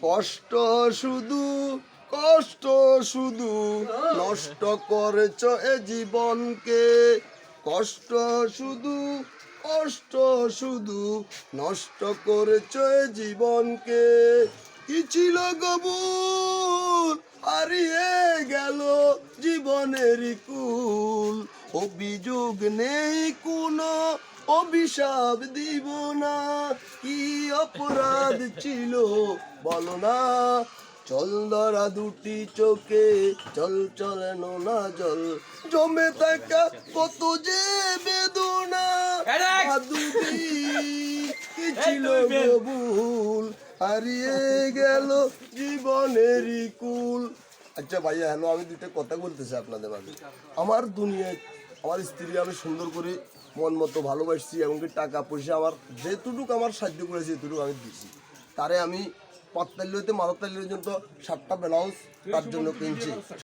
কষ্ট শুধু কষ্ট শুধু নষ্ট করেছ এ জীবনকে। কষ্ট শুধু কষ্ট শুধু নষ্ট করেছ এ জীবনকে। কি ছিল গবুল হারিয়ে গেল জীবনের কুল। অভিযোগ নেই কোনো, অভিশাপ দিব না। অপরাধ ছিল বলো না। চল ধরা দুটি চোখে চল চলে না জল। জমে থাকা কত যে বেদনা দুটি কি ছিল ভুল হারিয়ে গেল জীবনেরই কুল। আচ্ছা ভাইয়া হ্যালো আমি দুটো কথা বলতেছি আপনাদের মাঝে। আমার দুনিয়ায় আমার স্ত্রী আমি সুন্দর করে মন মতো ভালোবাসছি এমনকি টাকা পয়সা আমার, যেটুকু আমার সাহায্য করেছে এটুকু আমি দিয়েছি। তারে আমি পাঁচতাল্লি হইতে মারতাল্য পর্যন্ত সাতটা ব্লাউজ তার জন্য কিনছি।